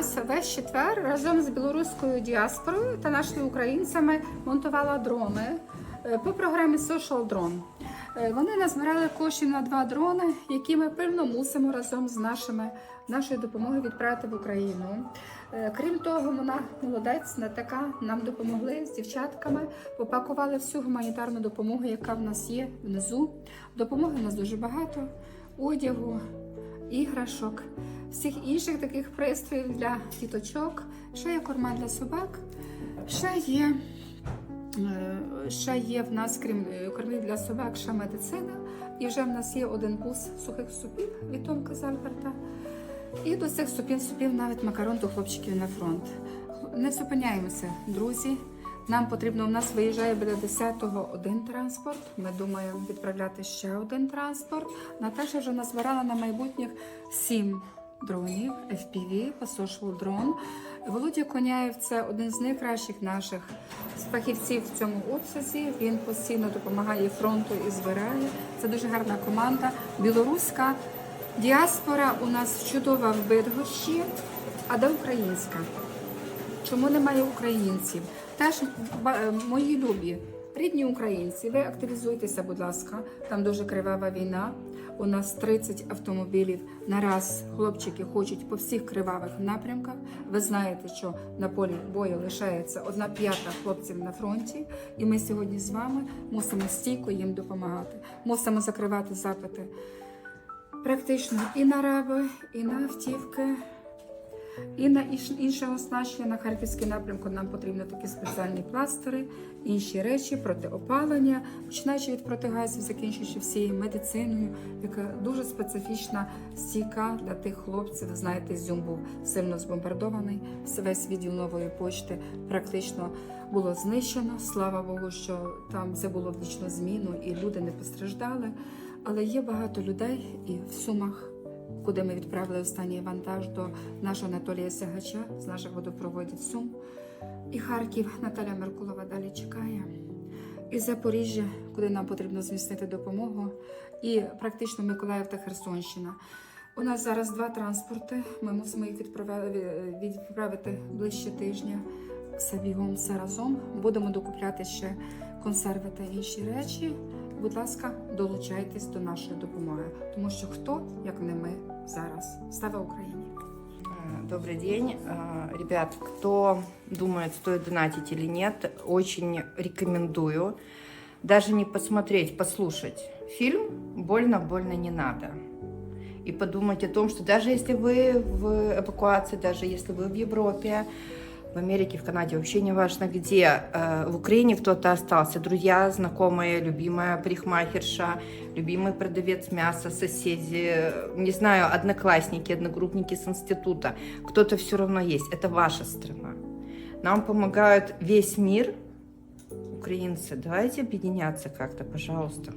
нас весь четвер разом з білоруською діаспорою та нашими українцями монтувала дрони е, по програмі Social Drone. Е, Вони назбирали коштів на два дрони, які ми пильно мусимо разом з нашими нашою допомогою відправити в Україну. Е, Крім того, вона молодець, не така. Нам допомогли з дівчатками, попакували всю гуманітарну допомогу, яка в нас є внизу. Допомоги в нас дуже багато: одягу, іграшок, всіх інших таких пристроїв для діточок. Ще є корма для собак, ще є. е, Ще є в нас, крім е, кормів для собак, ще медицина. І вже в нас є один бус сухих супів від Томка з Альберта. І до цих супів супів навіть макарон до хлопчиків на фронт. Не зупиняємося, друзі. Нам потрібно, у нас виїжджає біля 10-го один транспорт. Ми думаємо відправляти ще один транспорт. Наташа вже назбирала на майбутніх сім дронів FPV по Social Drone. Володя Коняєв це один з найкращих наших фахівців в цьому обсязі. Він постійно допомагає фронту і збирає. Це дуже гарна команда. Білоруська діаспора у нас чудова в Бидгощі, а де українська? Чому немає українців? Теж е, мої любі, рідні українці, ви активізуйтеся, будь ласка. Там дуже кривава війна. У нас 30 автомобілів на раз хлопчики хочуть по всіх кривавих напрямках. Ви знаєте, що на полі бою лишається одна п'ята хлопців на фронті, і ми сьогодні з вами мусимо стійко їм допомагати. Мусимо закривати запити практично і на раби, і на автівки. І на інше оснащення на харківський напрямку нам потрібні такі спеціальні пластири, інші речі, протиопалення, починаючи від протигазів, закінчуючи всією медициною, яка дуже специфічна стійка для тих хлопців. Ви знаєте, Зюм був сильно збомбардований. Весь відділ нової почти практично було знищено. Слава Богу, що там це було в нічну зміну і люди не постраждали. Але є багато людей і в сумах куди ми відправили останній вантаж до нашого Анатолія Сягача з наших водопроводів Сум. І Харків Наталя Меркулова далі чекає. І Запоріжжя, куди нам потрібно зміцнити допомогу, і практично Миколаїв та Херсонщина. У нас зараз два транспорти. Ми мусимо їх відправити, ближче тижня. Все бігом, все разом. Будемо докупляти ще консерви та інші речі Будь ласка, долучайтесь до нашої допомоги, тому що хто, як не ми, зараз. Слава Україні! Э, Добрый день. Э, Ребят, кто думает, стоит донатить или нет, очень рекомендую даже не посмотреть, послушать фильм «Больно-больно не надо». И подумать о том, что даже если вы в эвакуации, даже если вы в Европе, в Америке, в Канаде, вообще не важно где, э, в Украине кто-то остался, друзья, знакомые, любимая парикмахерша, любимый продавец мяса, соседи, не знаю, одноклассники, одногруппники с института, кто-то все равно есть, это ваша страна. Нам помогают весь мир, украинцы, давайте объединяться как-то, пожалуйста.